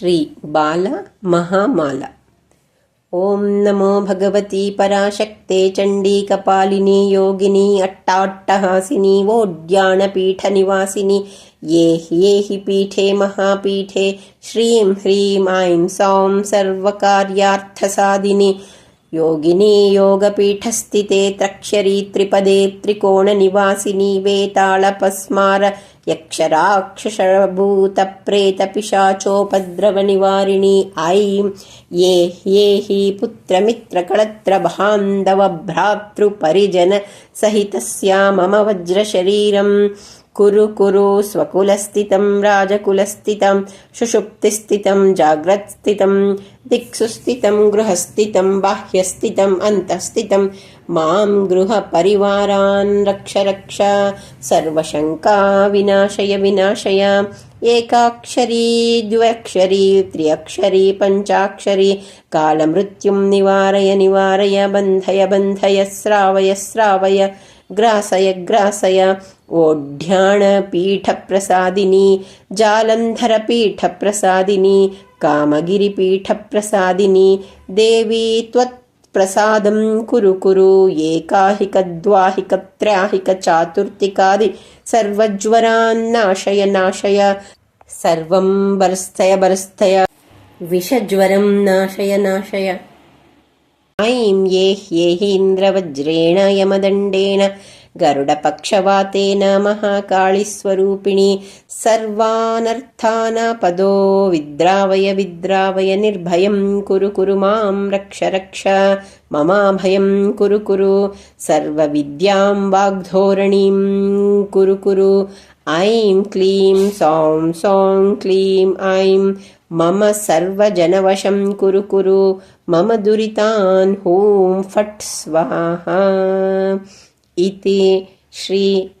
श्री बाला महामाला। ओम नमो भगवती पराशक्ते चंडी कपालिनी योगिनी अट्टाट्टहासिनी वोड्याणपीठनिवासिनि ये ये पीठे महापीठे। श्रीं ह्रीं ऐं सौं सर्वकार्यार्थसाधिनि। योगिनी योगपीठस्थिते त्रक्षरी त्रिपदे त्रिकोणनिवासिनी वेताळपस्मार यक्षराक्षसभूतप्रेतपिशाचोपद्रवनिवारिणी ऐं ये ये हि पुत्रमित्रकळत्रभान्धवभ्रातृपरिजनसहितस्या मम वज्रशरीरम् కురు కురు స్వకులస్థితం రాజకులస్థితం సుషుప్తిస్థితం జాగ్రత్స్థితం దిక్సుస్థితం గృహస్థితం బాహ్యస్థితం అంతఃస్థితం మాం గృహ పరివారాన్ రక్ష రక్ష సర్వశంకా వినాశయ వినాశయ ఏకాక్షరీ ద్వయక్షరీ త్రియక్షరీ పంచాక్షరీ కాళమృత్యుం నివారయ నివారయ బంధయ బంధయ శ్రావయ శ్రావయ గ్రాసయ గ్రాసయ ओढ्याणपीठप्रसादिनी जालन्धरपीठप्रसादिनी कामगिरिपीठप्रसादिनी देवी त्वत्प्रसादं कुरु कुरु एकाहिकद्वाहिकत्र्याहिकचातुर्थिकादि सर्वज्वरान्नाशय नाशय सर्वं बरस्थय बरस्थय विषज्वरं नाशय नाशय ऐं ये ह्येहीन्द्रवज्रेण यमदण्डेन गरुडपक्षवातेन महाकाळीस्वरूपिणि सर्वानर्थानापदो विद्रावय विद्रावय निर्भयं कुरु कुरु मां रक्ष रक्ष ममाभयं कुरु कुरु सर्वविद्यां वाग्धोरणीं कुरु कुरु ऐं क्लीं सौं सौं क्लीं ऐं मम सर्वजनवशं कुरु कुरु मम दुरितान् हूं फट् स्वाहा इति श्रीबालामहामाला